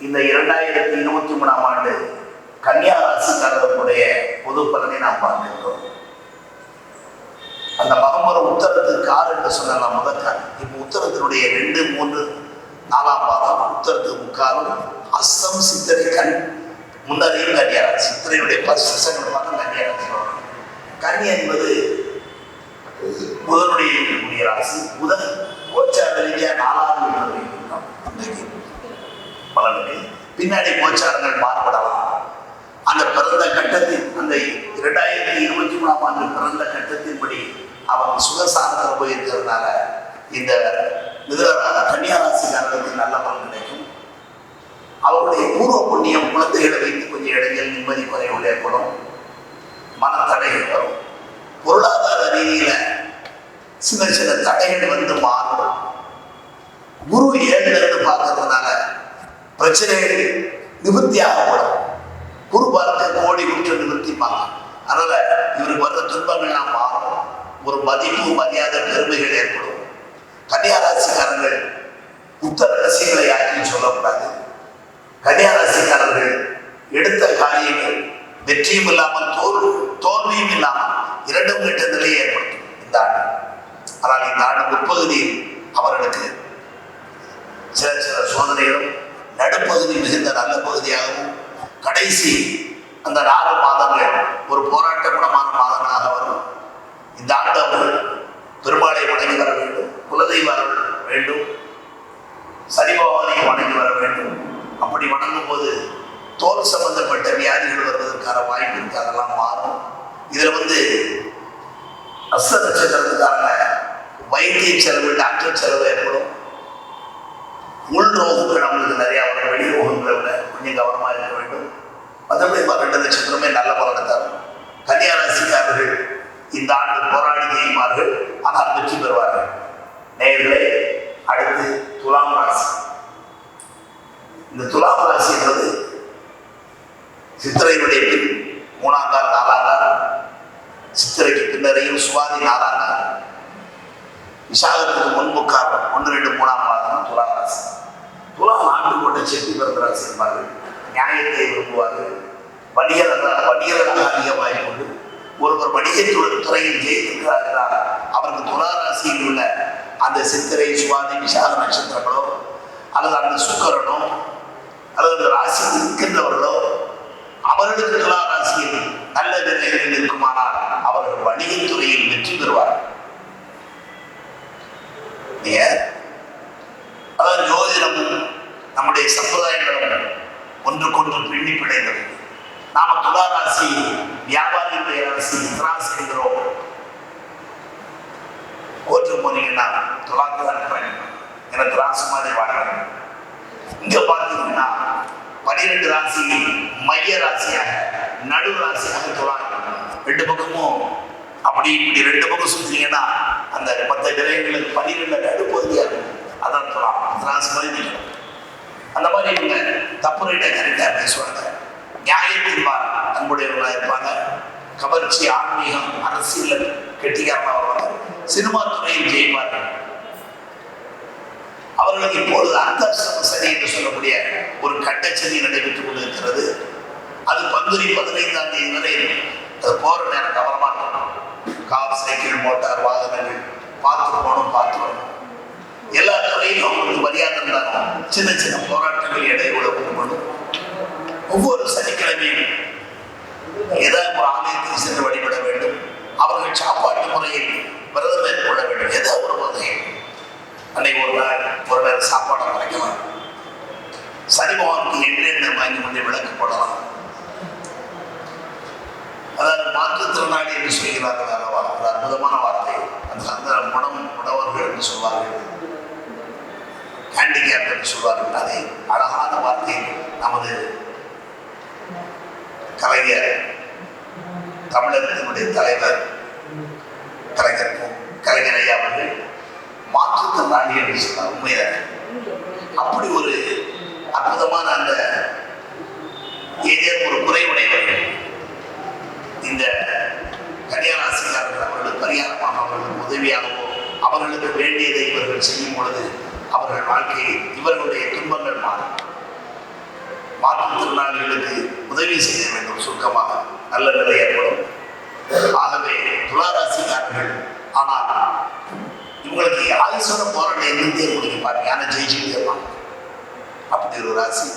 இந்த இரண்டாயிரத்தி இருபத்தி மூணாம் ஆண்டு கன்னியா ராசிக்காரர்களுடைய பொது பலனை நாம் பார்க்கின்றோம் அந்த மகமர உத்தரத்துக்கு ஆறு என்று சொல்லலாம் முதற்கால் இப்போ உத்தரத்தினுடைய ரெண்டு மூன்று நாலாம் பாதம் உத்தரத்துக்கு முக்காலும் அஸ்தம் சித்திரை கண் முன்னரையும் கன்னியாராசி சித்திரையுடைய ஃபர்ஸ்ட் செகண்ட் பாதம் கன்னியாராசி கன்னி என்பது புதனுடைய இருக்கக்கூடிய ராசி புதன் கோச்சார ரீதியாக நாலாவது இன்றைக்கு பலனுக்கு பின்னாடி கோச்சாரங்கள் மாறுபடலாம். அந்த பிறந்த கட்டத்தில் அந்த இரண்டாயிரத்தி இருபத்தி மூணாம் ஆண்டு பிறந்த கட்டத்தின்படி அவன் சுகசாரத்தில் போயிருக்கிறதுனால இந்த மிதுன கன்னியாராசிக்காரர்களுக்கு நல்ல பலன் கிடைக்கும். அவருடைய பூர்வ புண்ணியம் குழந்தைகளை வைத்து கொஞ்சம் இடைஞ்சல் நிம்மதி குறைவுகள் ஏற்படும் மனத்தடைகள் வரும். பொருளாதார ரீதியில சின்ன சின்ன தடைகள் வந்து மாறும். குரு ஏழுல இருந்து பார்க்கறதுனால பிரச்சனைகள் நிவர்த்தியாகப்படும். குரு பார்க்க கோடி குற்ற நிவர்த்திப்பாங்க. அதனால இவருக்கு வர்ற துன்பங்கள்லாம் மாறும். ஒரு மதிப்பு மரியாதை பெருமைகள் ஏற்படும். கன்னியாராசிக்காரர்கள் புத்த ரகசியங்களை யாருக்கும் சொல்லக்கூடாது. கன்னியாராசிக்காரர்கள் எடுத்த காரியங்கள் வெற்றியும் இல்லாமல் தோல்வி தோல்வியும் இல்லாமல் இரண்டும் கெட்ட நிலையை ஏற்படுத்தும். இந்த ஆண்டு. ஆனால் இந்த ஆண்டு முற்பகுதியில் அவர்களுக்கு சில சில சோதனைகளும் நடுப்பகுதி மிகுந்த நல்ல பகுதியாகவும் கடைசி அந்த நாலு மாதங்கள் ஒரு போராட்ட குணமான மாதங்களாக வரும். இந்த ஆண்டு பெருமாளை வணங்கி வர வேண்டும் குலதெய்வ வேண்டும் சரிபகவானையும் வணங்கி வர வேண்டும். அப்படி வணங்கும் போது தோல் சம்பந்தப்பட்ட வியாதிகள் வருவதற்கான வாய்ப்பு இருக்கு அதெல்லாம் மாறும். இதுல வந்து அஸ்த நட்சத்திரத்துக்கான வைத்திய செலவு டாக்டர் செலவு ஏற்படும். உள் ரோகங்கள் நம்மளுக்கு நிறையா வரும் வெளி ரோகங்களை விட கொஞ்சம் கவனமாக இருக்க வேண்டும். மற்றபடி ரெண்டு நட்சத்திரமே நல்ல பலனை தரும் கன்னியாராசிக்காரர்கள் இந்த ஆண்டு போராடி செய்வார்கள் ஆனால் வெற்றி பெறுவார்கள். நேர்களே அடுத்து துலாம் ராசி. இந்த துலாம் ராசி என்பது சித்திரை பின் மூணாம் நாள் நாலாம் நாள். சித்திரைக்கு பின்னரையும் சுவாதி நாலாம் நாள். விசாகத்துக்கு முன்பு காரணம். ஒன்று ரெண்டு மூணாம் மாதம் துலாம் ராசி. துலாம் ஆண்டு கொண்ட செட்டி பிறந்த ராசி நியாயத்தை விரும்புவார்கள். வணிகர் வணிகராக அதிகமாக கொண்டு ஒருவர் வணிகத்துடன் துறையில் ஜெயித்திருக்கிறார்களா? அவருக்கு துலாராசியில் உள்ள அந்த சித்திரை சுவாதி விசாக நட்சத்திரங்களோ அல்லது அந்த சுக்கரனோ அல்லது அந்த ராசியில் இருக்கின்றவர்களோ அவர்களுக்கு துலாராசியில் நல்ல நிலைகளில் இருக்குமானால் அவர்கள் வணிகத்துறையில் வெற்றி பெறுவார்கள். ஒன்றுக்கொன்று பின்னி பிணைந்தது நாம துலா ராசி வியாபாரிகளுடைய ராசி திராஸ் என்கிறோம். கோற்று போனீங்கன்னா துலாக்கு தான் பயணம். ஏன்னா திராசு மாதிரி வாழணும் இங்க பார்த்தீங்கன்னா பனிரெண்டு ராசி மைய ராசியாக நடு ராசியாக துலா ரெண்டு பக்கமும் அப்படி இப்படி ரெண்டு பக்கம் சுத்தீங்கன்னா அந்த மற்ற கிரகங்களுக்கு பனிரெண்டு நடுப்பகுதியாக இருக்கும். அதான் துலா திராஸ் மாதிரி நிற்கணும் அந்த மாதிரி இவங்க தப்பு ரைட்டை கரெக்டாக பேசுவாங்க நியாயத்தின்பார் அன்புடையவர்களாக இருப்பாங்க. கவர்ச்சி ஆன்மீகம் அரசியல் கெட்டிக்காரமாக வருவாங்க. சினிமா துறையில் ஜெயிப்பார்கள் அவர்களுக்கு இப்பொழுது அந்த சரி என்று சொல்லக்கூடிய ஒரு கட்டச்சதி நடைபெற்றுக் கொண்டிருக்கிறது. அது பங்குனி பதினைந்தாம் தேதி வரை அது போற நேரம் கவனமாக கார் சைக்கிள் மோட்டார் வாகனங்கள் பார்த்து போகணும் பார்த்து வரணும் எல்லா துறையிலும் அவங்களுக்கு மரியாதை இருந்தாலும் சின்ன சின்ன போராட்டங்கள் இடையூட பண்ணும் ஒவ்வொரு சனிக்கிழமையும் ஏதாவது ஒரு ஆலயத்தில் சென்று வழிபட வேண்டும். அவர்கள் சாப்பாட்டு முறையில் விரதம் மேற்கொள்ள வேண்டும். எதோ ஒரு வகையில். அன்னைக்கு ஒரு நாள் ஒரு நேரம் சாப்பாடு கிடைக்கலாம் சனி பகவானுக்கு எண்ணெய் வாங்கி வந்து விளக்கு போடலாம். அதாவது மாற்றுத்திறனாளி என்று சொல்கிறார்கள் அல்லவா? ஒரு அற்புதமான வார்த்தை. அந்த அந்த முடம் உடவர்கள் என்று சொல்வார்கள். ஹேண்டிகேப் என்று சொல்வார்கள் அதை அழகான வார்த்தை நமது கலைஞர் தமிழகத்தினுடைய தலைவர் கலைஞர் மு. கலைஞர் ஐயா அவர்கள் மாற்றுத்திறனாளி என்று சொன்னார் உண்மையாக அப்படி ஒரு அற்புதமான அந்த ஏதேனும் ஒரு குறைவுடையவர்கள் இந்த கன்னியாராசிக்காரர்கள் அவர்களுக்கு பரிகாரமாக அவர்களுக்கு உதவியாகவோ அவர்களுக்கு வேண்டியதை இவர்கள் செய்யும் பொழுது இவர்களுடைய துன்பங்கள் மாறும். மாற்றுத்திறனாளிகளுக்கு உதவி செய்ய வேண்டும். சுருக்கமாக நல்ல நிலை ஏற்படும். ஆகவே துளாராசிக்காரர்கள் ஆனால் இவங்களுக்கு ஆயுசோட போராட்டம் இருந்தே முடியும் பாருங்க. ஆனால் ஜெயிச்சுட்டே இருப்பாங்க. அப்படி ஒரு ராசி.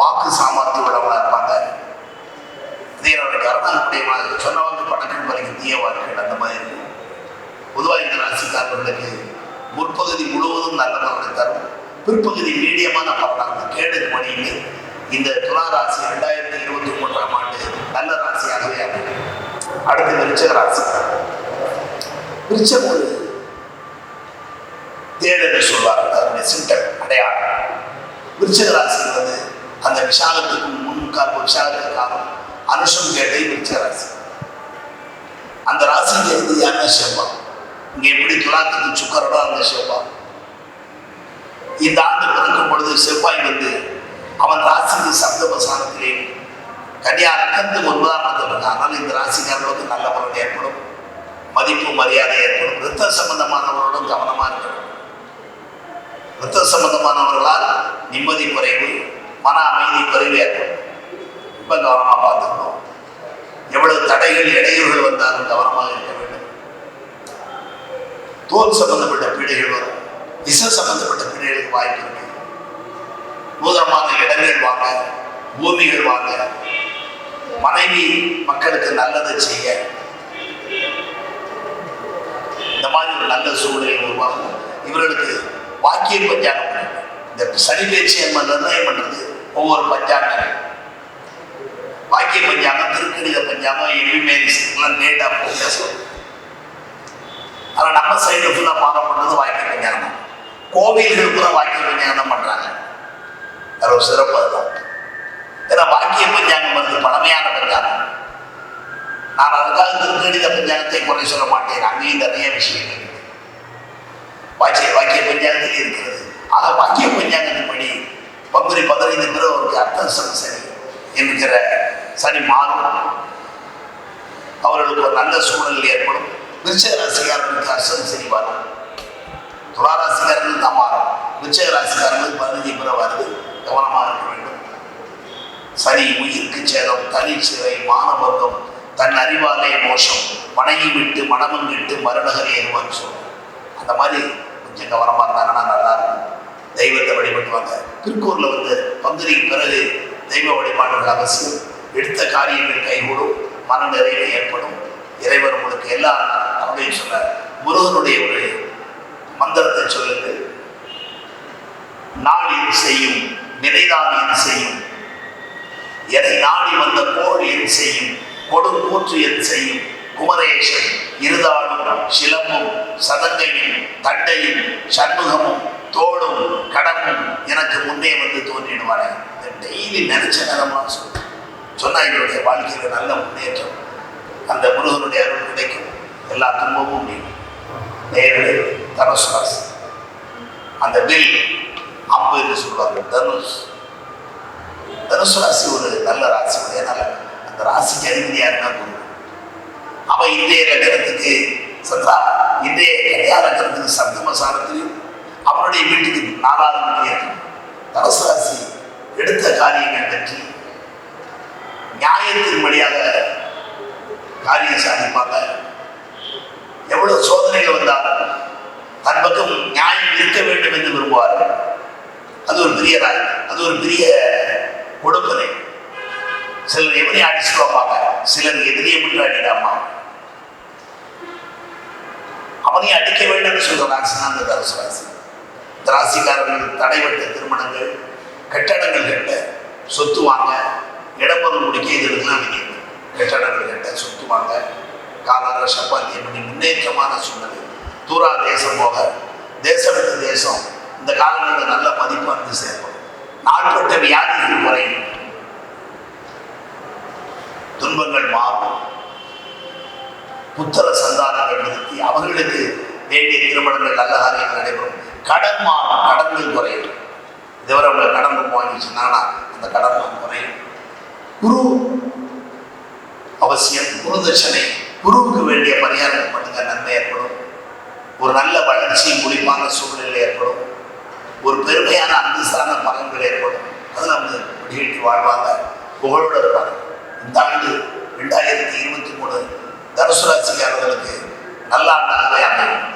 வாக்கு சாமர்த்தியம் உள்ளவங்களா இருப்பாங்க. இதே கருணாவுடைய சொன்னவங்க பணக்கம் வரைக்கும் தீய அந்த மாதிரி இருக்கும். பொதுவாக இந்த ராசிக்காரர்களுக்கு முற்பகுதி முழுவதும் நல்ல பிற்பகுதி மீடியமான பலனாக கேடுக்கு மணியில் இந்த துளாராசி ரெண்டாயிரத்தி இருபத்தி மூன்றாம் ஆண்டு நல்ல ராசியாகவே அமையும் அடுத்து விருச்சக ராசி. விருச்சம் ஒரு தேடல் என்று சொல்வார்கள். அதனுடைய சிம்டம் அடையாளம். விருச்சக ராசி வந்து அந்த விஷாலத்துக்கு முன்காப்பு விஷாலத்துக்கு காலம் அனுஷம் கேட்டை விருச்சக ராசி. அந்த ராசிக்கு இருந்து யாருன்னா செவ்வா இங்க எப்படி துலாத்துக்கு சுக்கரடோ அந்த செவ்வாய். இந்த ஆண்டு பிறக்கும் பொழுது செவ்வாய் வந்து அவன் ராசிக்கு சப்தபசானத்திலே கன்னியா அக்கந்து ஒன்பதாம் இருந்தார் ஆனால் இந்த ராசிக்காரர்களுக்கு நல்ல பலன் ஏற்படும். மதிப்பு மரியாதை ஏற்படும். இரத்த சம்பந்தமானவர்களுடன் கவனமாக இருக்கணும். இரத்த சம்பந்தமானவர்களால் நிம்மதி குறைவு மன அமைதி குறைவு ஏற்படும். ரொம்ப கவனமாக பார்த்துக்கணும். எவ்வளவு தடைகள் இடையூறுகள் வந்தாலும் கவனமாக இருக்க வேண்டும். தோல் சம்பந்தப்பட்ட பீடைகள் வரும். விஷம் சம்பந்தப்பட்ட பிள்ளைகளுக்கு வாய்ப்பு இருக்கு. நூதனமான இடங்கள் வாங்க பூமிகள் வாங்க மனைவி மக்களுக்கு நல்லதை செய்ய. இந்த மாதிரி ஒரு நல்ல சூழ்நிலை உருவாகும் இவர்களுக்கு வாக்கிய பஞ்சாங்கம் இந்த சனி பேச்சு நிர்ணயம் பண்றது ஒவ்வொரு பஞ்சாங்கம் வாக்கிய பஞ்சாங்கம் திருக்கணித பஞ்சாங்கம் எலிமேரிஸ் எல்லாம் டேட்டா பேசுவோம் ஆனால் நம்ம சைடு ஃபுல்லாக பாடம் பண்ணுறது வாக்கிய பஞ்சாங்கம் தான். கோவில்கள் கூட வாக்கிய பஞ்சாங்கம் பண்றாங்க? அது ஒரு சிறப்பு அதுதான். ஏன்னா வாக்கிய பஞ்சாங்கம் வந்து பழமையான பஞ்சாங்கம் நான் அதுக்காக திருக்கணித பஞ்சாங்கத்தை குறை சொல்ல மாட்டேன். அங்கேயும் நிறைய விஷயங்கள் வாக்கிய வாக்கிய பஞ்சாங்கத்தில் இருக்கிறது. ஆக வாக்கிய பஞ்சாங்கத்தின்படி பங்குனி பதினைந்து பிறகு அவருக்கு அர்த்தம் சரி என்கிற சனி மாறும். அவர்களுக்கு ஒரு நல்ல சூழல் ஏற்படும். விருச்சக ராசிக்காரர்களுக்கு அர்த்தம் சரி வரும் துளாராசிக்காரர்கள் தான் மாறும். விருச்சக ராசிக்காரர்களுக்கு பதினஞ்சு பிறகு வருது. கவனமாக இருக்க வேண்டும். சனி உயிருக்கு சேதம் தனிச்சிறை சிறை மானபங்கம் தன் அறிவாலே மோசம் மனைவி விட்டு மனமும் விட்டு மறுநகர் ஏறுவான்னு சொல்லும் அந்த மாதிரி கொஞ்சம் கவனமாக இருந்தாங்கன்னா நல்லா இருக்கும். தெய்வத்தை வழிபட்டுவாங்க. திருக்கூரில் வந்து பங்குனிக்கு பிறகு தெய்வ வழிபாடுகள் அவசியம். எடுத்த காரியங்கள் கைகூடும் மன நிறைவு ஏற்படும். இறைவர் உங்களுக்கு எல்லா அப்படின்னு சொன்ன முருகனுடைய ஒரு மந்திரத்தை சொல்லுங்கள் நாள் செய்யும் நிலைதான் என் செய்யும். எதை நாடி வந்த போர் என் செய்யும் கொடும் கூற்று என் செய்யும் குமரேசன் இருதாளும் சிலம்பும் சதங்கையும் தண்டையும் சண்முகமும் தோடும் கடமும் எனக்கு முன்னே வந்து தோன்றிடுவானே டெய்லி நினைச்ச நேரமாக சொல்லுவேன் சொன்னா என்னுடைய வாழ்க்கையில நல்ல முன்னேற்றம். அந்த முருகனுடைய அருள் கிடைக்கும். எல்லா துன்பமும் நீங்கும். நேரடி தனுஷ் ராசி அந்த வில் அம்பு என்று சொல்வார்கள். தனுஷ். தனுஷ் ராசி ஒரு நல்ல ராசி அதனால அந்த ராசிக்கு அதிபதி யாருன்னா குரு அவன் இன்றைய நகரத்துக்கு சந்திரா இன்றைய கன்னியா நகரத்துக்கு சப்தம சாரத்திலையும் அவனுடைய வீட்டுக்கு நாலாவது மணியாக ஏற்றம் தனுசு ராசி எடுத்த காரியங்கள் பற்றி நியாயத்தின் வழியாக காரியம் சாதிப்பாங்க எவ்வளவு சோதனைகள் வந்தாலும் தன் பக்கம் நியாயம் இருக்க வேண்டும் என்று விரும்புவார்கள். அது ஒரு பெரிய ராய் அது ஒரு பெரிய கொடுப்பனை. சிலர் எவனை அடிச்சு சிலர் எதிரியை மட்டும் அடிடாமா அவனையும் அடிக்க வேண்டும் சொல்ற ராசி தான் அந்த தடைபட்ட திருமணங்கள் கட்டடங்கள் கட்ட சொத்து வாங்க இடப்பொருள் முடிக்க இதற்கெல்லாம் விதிக்கும் கட்டடங்கள் கட்ட சொத்து வாங்க காலார சப்பாத்தியம் பண்ணி முன்னேற்றமான சூழ்நிலை. தூரா தேசம் போக தேசம் விட்டு தேசம். இந்த காலங்களில் நல்ல மதிப்பு வந்து சேர்க்கும் நாட்பட்ட வியாதிகள் குறையும். துன்பங்கள் மாறும். புத்தர சந்தானங்கள் நிறுத்தி அவர்களுக்கு வேண்டிய திருமணங்கள் நல்ல காரியங்கள் நடைபெறும். கடன் மாறும் கடன்கள் குறையும். இதுவரை உங்களை கடன் சொன்னாங்கன்னா அந்த கடன் குறையும். குரு அவசியம் குரு தட்சணை. குருவுக்கு வேண்டிய பரிகாரம் பண்ணுங்க நன்மை ஏற்படும். ஒரு நல்ல வளர்ச்சி முடிவான சூழ்நிலை ஏற்படும். ஒரு பெருமையான அந்தஸ்தான பலன்கள் ஏற்படும். அதில் வந்து கொடியேற்றி வாழ்வாங்க. புகழோடு இருப்பாங்க. இந்த ஆண்டு ரெண்டாயிரத்தி இருபத்தி மூணு தனுசு ராசிக்காரர்களுக்கு நல்ல அமையும்.